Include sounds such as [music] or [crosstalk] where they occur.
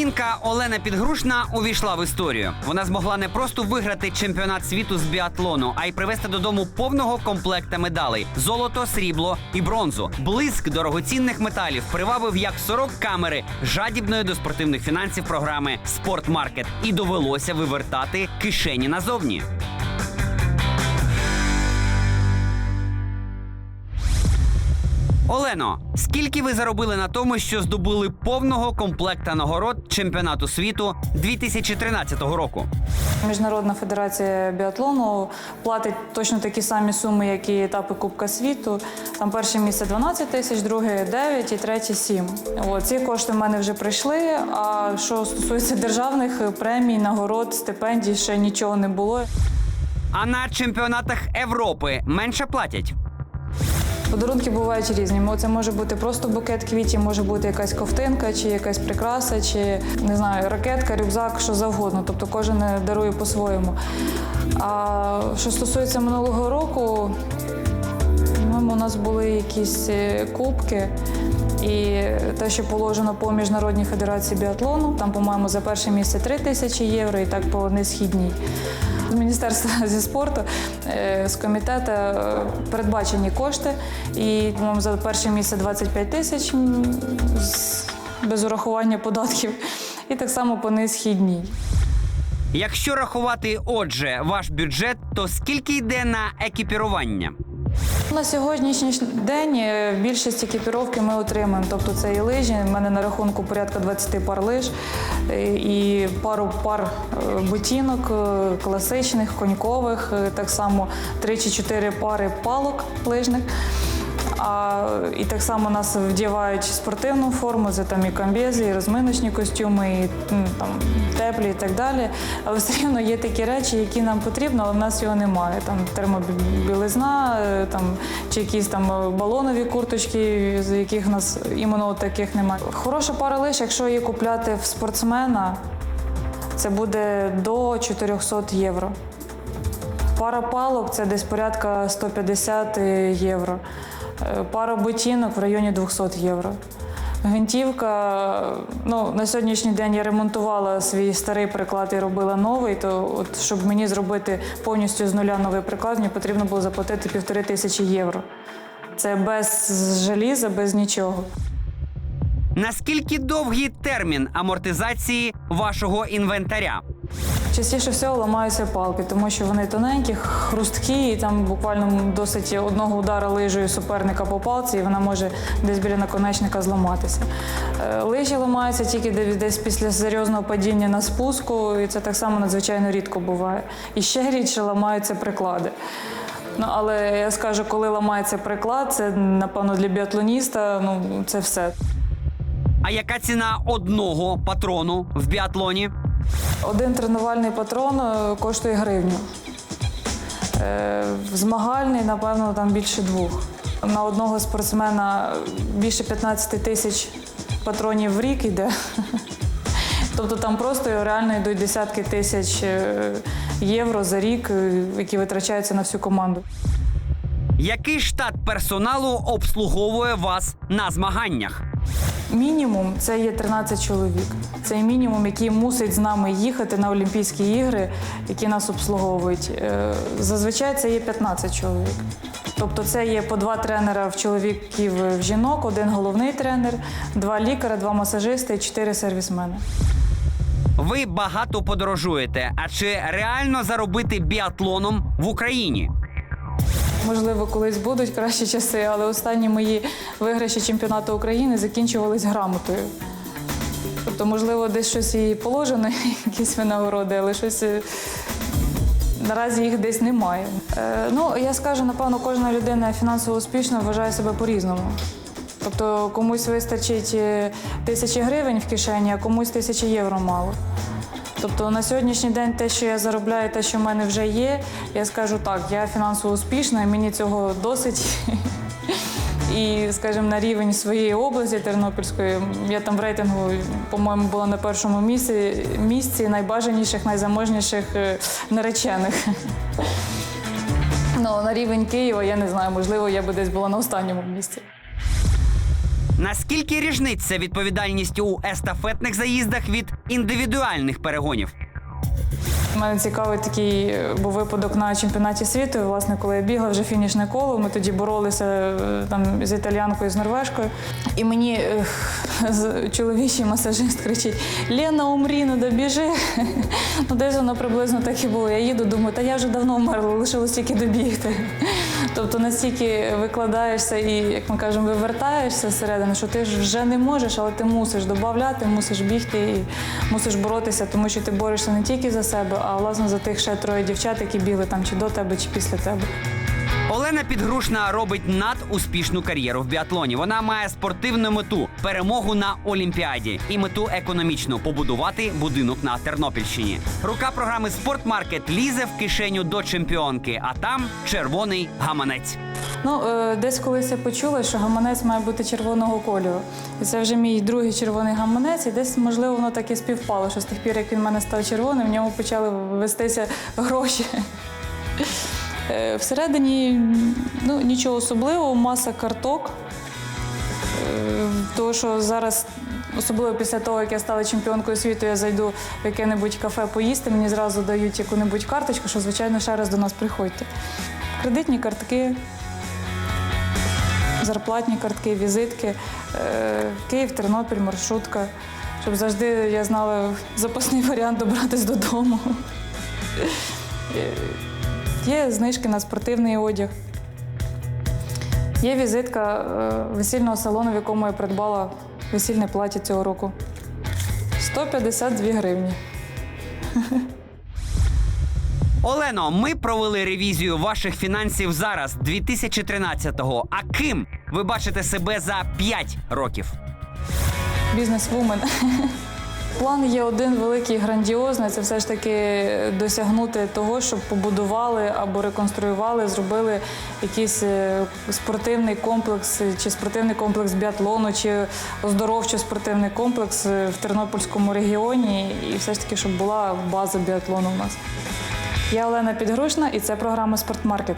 Українка Олена Підгрушна увійшла в історію. Вона змогла не просто виграти чемпіонат світу з біатлону, а й привезти додому повного комплекта медалей: золото, срібло і бронзу. Блиск дорогоцінних металів привабив як 40 камери жадібної до спортивних фінансів програми Спортмаркет і довелося вивертати кишені назовні. Олено, скільки ви заробили на тому, що здобули повного комплекта нагород чемпіонату світу 2013 року? Міжнародна федерація біатлону платить точно такі самі суми, як і етапи Кубка світу. Там перше місце 12 тисяч, друге 9 і третє 7. От, ці кошти в мене вже прийшли. А що стосується державних премій, нагород, стипендій, ще нічого не було. А на чемпіонатах Європи менше платять. Подарунки бувають різні. Це може бути просто букет квітів, може бути якась ковтинка, чи якась прикраса, чи не знаю, ракетка, рюкзак, що завгодно. Тобто кожен е, дарує по-своєму. А що стосується минулого року, у нас були якісь е, кубки. І те, що положено по міжнародній федерації біатлону, там, по-моєму, за перше місце 3 тисячі євро і так по несхідній. З Міністерства [laughs] зі спорту е, з комітету е, передбачені кошти, і по-моєму, за перше місце 25 тисяч без урахування податків, і так само по несхідній. Якщо рахувати, отже, ваш бюджет, то скільки йде на екіпірування? На сьогоднішній день е, більшість екіпіровки ми отримуємо. Тобто це і лижі. У мене на рахунку порядка 20 пар лиж е, і пару пар е, ботинок класичних, конькових, так само 3 чи 4 пари палок лижних. А, і так само нас вдівають спортивну форму, це там і комбези, і розминочні костюми, і там теплі і так далі. Але все рівно є такі речі, які нам потрібно, але в нас його немає. Там термобілизна, е, там, чи якісь там балонові курточки, з яких в нас іменно таких немає. Хороша пара лиш, якщо її купляти в спортсмена, це буде до 400 євро. Пара палок це десь порядка 150 євро. Е, Пара ботинок в районі 200 євро. Гвинтівка, ну на сьогоднішній день я ремонтувала свій старий приклад і робила новий. То от щоб мені зробити повністю з нуля новий приклад, мені потрібно було заплатити півтори тисячі євро. Це без желіза, без нічого. Наскільки довгий термін амортизації вашого інвентаря? Частіше всього ламаються палки, тому що вони тоненькі, хрусткі, і там буквально досить одного удара лижею суперника по палці, і вона може десь біля наконечника зламатися. Е, Лижі ламаються тільки десь після серйозного падіння на спуску, і це так само надзвичайно рідко буває. І ще рідше ламаються приклади. Ну, але я скажу, коли ламається приклад, це напевно для біатлоніста, ну це все. А яка ціна одного патрону в біатлоні? Один тренувальний патрон е, коштує гривню. Е, Змагальний, напевно, там більше двох. На одного спортсмена більше 15 тисяч патронів в рік йде. [laughs] Тобто там просто реально йдуть десятки тисяч е, євро за рік, які витрачаються на всю команду. Який штат персоналу обслуговує вас на змаганнях? Мінімум це є 13 чоловік. Це мінімум, який мусить з нами їхати на Олімпійські ігри, які нас обслуговують. Е, Зазвичай це є 15 чоловік. Тобто це є по два тренера в чоловіків в жінок, один головний тренер, два лікаря, два масажисти чотири сервісмени. Ви багато подорожуєте. А чи реально заробити біатлоном в Україні? Можливо, колись будуть кращі часи, але останні мої виграші чемпіонату України закінчувались грамотою. Тобто, можливо, десь щось і положено, [laughs] якісь винагороди, але щось е, наразі їх десь немає. Е, ну, я скажу, напевно, кожна людина фінансово успішна вважає себе по-різному. Тобто комусь вистачить е, тисячі гривень в кишені, а комусь тисячі євро мало. Тобто на сьогоднішній день те, що я заробляю, те, що в мене вже є, я скажу так, я фінансово успішна, і мені цього досить. [laughs] І, скажімо, на рівень своєї області Тернопільської, я там в рейтингу, по-моєму, була на першому місці, місці найбажаніших, найзаможніших е, наречених. [laughs] Ну, на рівень Києва, я не знаю, можливо, я би десь була на останньому місці. Наскільки різниця відповідальність у естафетних заїздах від індивідуальних перегонів? Мене цікавий такий е, був випадок на чемпіонаті світу. Власне, коли я бігла вже фінішне коло, ми тоді боролися е, там з італіянкою, з норвежкою. І мені е, [laughs] чоловічий масажист кричить: Лена, умрі, ну добіжи. [laughs] Ну, десь воно приблизно так і було. Я їду, думаю, та я вже давно вмерла, лишилось тільки добігти. Тобто настільки викладаєшся і, як ми кажемо, вивертаєшся зсередини, що ти вже не можеш, але ти мусиш додати, мусиш бігти і мусиш боротися, тому що ти борешся не тільки за себе, а власне за тих ще троє дівчат, які бігли там чи до тебе, чи після тебе. Олена Підгрушна робить надуспішну кар'єру в біатлоні. Вона має спортивну мету перемогу на Олімпіаді і мету економічну побудувати будинок на Тернопільщині. Рука програми Спортмаркет лізе в кишеню до чемпіонки, а там червоний гаманець. Ну, е, десь колись я почула, що гаманець має бути червоного кольору. І це вже мій другий червоний гаманець, і десь, можливо, воно так і співпало, що з тих пір, як він в мене став червоним, в ньому почали вестися гроші. Е, Всередині ну, нічого особливого, маса карток. Е, Тому що зараз, особливо після того, як я стала чемпіонкою світу, я зайду в яке-небудь кафе поїсти, мені зразу дають яку-небудь карточку, що, звичайно, ще раз до нас приходьте. Кредитні картки, зарплатні картки, візитки, е, Київ, Тернопіль, маршрутка. Щоб завжди я знала запасний варіант добратись додому. Е, Є знижки на спортивний одяг. Є візитка е, весільного салону, в якому я придбала весільне плаття цього року. 152 гривні. Олено, ми провели ревізію ваших фінансів зараз, 2013-го. А ким ви бачите себе за 5 років? Бізнес-вумен. План є один великий, грандіозний. Це все ж таки досягнути того, щоб побудували або реконструювали, зробили якийсь е, спортивний комплекс, чи спортивний комплекс біатлону, чи оздоровчо-спортивний комплекс е, в Тернопільському регіоні. І все ж таки, щоб була база біатлону у нас. Я Олена Підгрушна, і це програма Спортмаркет.